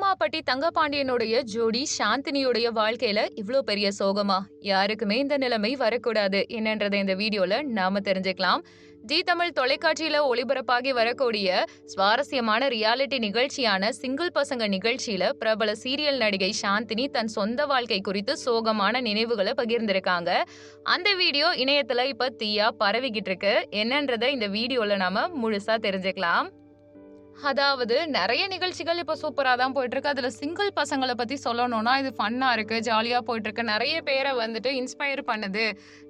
கோமாப்பட்டி தங்கபாண்டியனுடைய ஜோடி சாந்தினியுடைய வாழ்க்கையில இவ்ளோ பெரிய சோகமா? யாருக்குமே இந்த நிலைமை வரக்கூடாது என்னன்றதை இந்த வீடியோல நாம தெரிஞ்சுக்கலாம். ஜி தமிழ் தொலைக்காட்சியில ஒளிபரப்பாகி வரக்கூடிய சுவாரஸ்யமான ரியாலிட்டி நிகழ்ச்சியான சிங்கிள் பசங்க நிகழ்ச்சியில பிரபல சீரியல் நடிகை சாந்தினி தன் சொந்த வாழ்க்கை குறித்து சோகமான நினைவுகளை பகிர்ந்திருக்காங்க. அந்த வீடியோ இணையத்துல இப்ப தீயா பரவிக்கிட்டு இருக்கு. என்னன்றதை இந்த வீடியோல நாம முழுசா தெரிஞ்சுக்கலாம். அதாவது நிறைய நிகழ்ச்சிகள் இப்போ சூப்பராக தான் போயிட்டு இருக்கு அதில் சிங்கிள் பசங்களை பற்றி சொல்லணும்னா இது ஃபன்னாக இருக்கு ஜாலியாக போயிட்டு இருக்கு நிறைய பேரை வந்துட்டு இன்ஸ்பயர் பண்ணுது.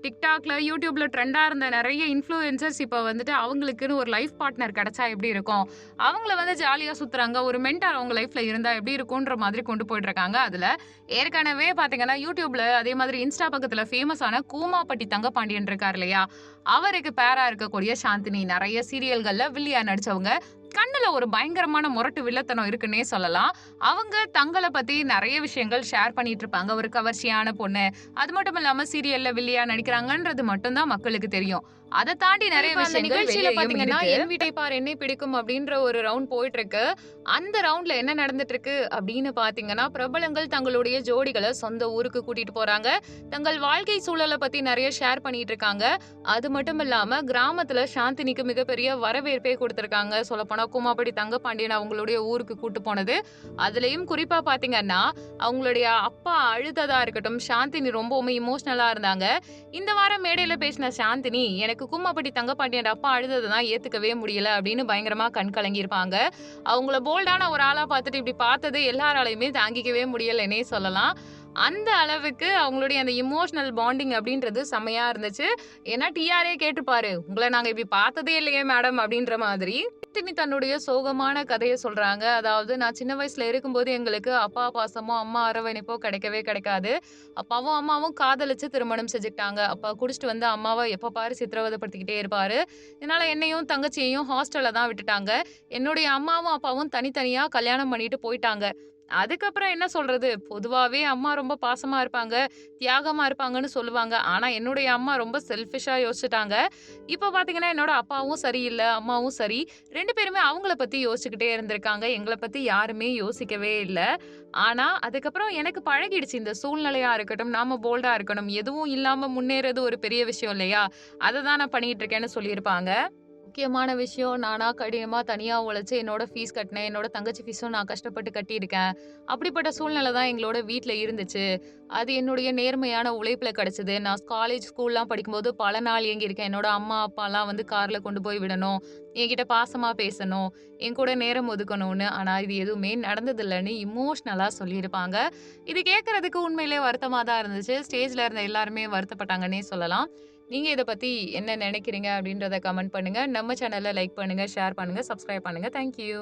டிக்டாக்ல யூடியூப்ல ட்ரெண்டாக இருந்த நிறைய இன்ஃப்ளூயன்சர்ஸ் இப்போ வந்துட்டு அவங்களுக்குன்னு ஒரு லைஃப் பார்ட்னர் கிடைச்சா எப்படி இருக்கும்? அவங்கள வந்து ஜாலியாக சுற்றுறாங்க ஒரு மென்டார் அவங்க லைஃப்ல இருந்தால் எப்படி இருக்கும்ன்ற மாதிரி கொண்டு போயிட்டு இருக்காங்க அதில் ஏற்கனவே பார்த்தீங்கன்னா யூடியூப்ல அதே மாதிரி இன்ஸ்டா பக்கத்தில் ஃபேமஸான கூமாப்பட்டி தங்கப்பாண்டியன் இருக்கார் இல்லையா? அவருக்கு பேரா இருக்கக்கூடிய சாந்தினி. நிறைய சீரியல்களில் வில்லியா நடிச்சவங்க. கண்ணுல ஒரு பயங்கரமான முரட்டு வில்லத்தனம் இருக்குன்னே சொல்லலாம். அவங்க தங்களை பத்தி நிறைய விஷயங்கள் ஷேர் பண்ணிட்டு இருப்பாங்க. ஒரு கவர்ச்சியான பொண்ணு. அது மட்டும் இல்லாம சீரியல்ல வில்லியா நடிக்கிறாங்கன்றது மட்டும்தான் மக்களுக்கு தெரியும். அதை தாண்டி நிறைய நிகழ்ச்சியில பாத்தீங்கன்னா. என் வீட்டை பார் என்னை பிடிக்கும் அப்படின்ற ஒரு ரவுண்ட் போயிட்டு இருக்கு அந்த ரவுண்ட்ல என்ன நடந்துட்டு இருக்கு அப்படின்னு பாத்தீங்கன்னா பிரபலங்கள் தங்களுடைய ஜோடிகளை சொந்த ஊருக்கு கூட்டிட்டு போறாங்க. தங்கள் வாழ்க்கை சூழலை பத்தி நிறைய ஷேர் பண்ணிட்டு இருக்காங்க அது மட்டும் இல்லாம கிராமத்துல சாந்தினிக்கு மிகப்பெரிய வரவேற்பே கொடுத்திருக்காங்க. சொல்ல போனா கூமாப்படி தங்கப்பாண்டியன் அவங்களுடைய ஊருக்கு கூட்டு போனது. அதுலயும் குறிப்பா பாத்தீங்கன்னா அவங்களுடைய அப்பா அழுததா இருக்கட்டும் சாந்தினி ரொம்பவுமே இமோஷனலா இருந்தாங்க. இந்த வாரம் மேடையில பேசின சாந்தினி எனக்கு கூமாப்பட்டி தங்கப்பாண்டியன் அப்பா அழுததை தான் ஏத்துக்கவே முடியல அப்படின்னு பயங்கரமா கண் கலங்கியிருப்பாங்க. அவங்கள போல்டான ஒரு ஆளா பார்த்துட்டு இப்படி பார்த்தது எல்லாராலையுமே தாங்கிக்கவே முடியலன்னே சொல்லலாம். அந்த அளவுக்கு அவங்களுடைய அந்த இமோஷனல் பாண்டிங் அப்படின்றது செம்மையா இருந்துச்சு. ஏன்னா டிஆரே கேட்டுப்பாரு உங்களை நாங்க இப்படி பார்த்ததே இல்லையே மேடம் அப்படின்ற மாதிரி. தினி தன்னுடைய சோகமான கதையை சொல்றாங்க. அதாவது நான் சின்ன வயசுல இருக்கும்போது எங்களுக்கு அப்பா பாசமோ அம்மா அரவணைப்போ கிடைக்கவே கிடைக்காது. அப்பாவும் அம்மாவும் காதலிச்சு திருமணம் செஞ்சுக்கிட்டாங்க. அப்பா குடிச்சிட்டு வந்து அம்மாவை எப்ப பாரு சித்திரவதைப்படுத்திக்கிட்டே இருப்பாரு. இதனால என்னையும் தங்கச்சியையும் ஹாஸ்டல்ல தான் விட்டுட்டாங்க. என்னுடைய அம்மாவும் அப்பாவும் தனித்தனியா கல்யாணம் பண்ணிட்டு போயிட்டாங்க. அதுக்கப்புறம் என்ன சொல்றது? பொதுவாகவே அம்மா ரொம்ப பாசமா இருப்பாங்க தியாகமா இருப்பாங்கன்னு சொல்லுவாங்க. ஆனா என்னுடைய அம்மா ரொம்ப செல்ஃபிஷா யோசிச்சுட்டாங்க. இப்போ பாத்தீங்கன்னா என்னோட அப்பாவும் சரியில்லை அம்மாவும் சரி. ரெண்டு பேருமே அவங்கள பத்தி யோசிச்சுக்கிட்டே இருந்திருக்காங்க. எங்களை பத்தி யாருமே யோசிக்கவே இல்லை. ஆனா அதுக்கப்புறம் எனக்கு பழகிடுச்சு. இந்த சூழ்நிலையா இருக்கட்டும் நாம போல்டா இருக்கணும். எதுவும் இல்லாம முன்னேறது ஒரு பெரிய விஷயம் இல்லையா? அதை தான் நான் பண்ணிட்டு இருக்கேன்னு சொல்லியிருப்பாங்க. முக்கியமான விஷயம் நானா கடினமாக தனியாக உழைச்சி என்னோட ஃபீஸ் கட்டினேன் என்னோட தங்கச்சி ஃபீஸும் நான் கஷ்டப்பட்டு கட்டியிருக்கேன். அப்படிப்பட்ட சூழ்நிலை தான் எங்களோட வீட்டில் இருந்துச்சு. அது என்னுடைய நேர்மையான உழைப்பில் கிடச்சிது. நான் காலேஜ் ஸ்கூல்லாம் படிக்கும்போது பல நாள் இயங்கியிருக்கேன் என்னோட அம்மா அப்பாலாம் வந்து காரில் கொண்டு போய் விடணும் என்கிட்ட பாசமாக பேசணும் என் கூட நேரம் ஒதுக்கணும்னு. ஆனால் இது எதுவுமே நடந்ததில்லைன்னு இமோஷ்னலாக சொல்லியிருப்பாங்க. இது கேட்கறதுக்கு உண்மையிலே வருத்தமாக தான் இருந்துச்சு. ஸ்டேஜில் இருந்த எல்லாருமே வருத்தப்பட்டாங்கன்னே சொல்லலாம். நீங்கள் இதை பற்றி என்ன நினைக்கிறீங்க அப்படின்றத கமெண்ட் பண்ணுங்கள் நம்ம சேனலை லைக் பண்ணுங்கள் ஷேர் பண்ணுங்கள் சப்ஸ்கிரைப் பண்ணுங்க. தேங்க்யூ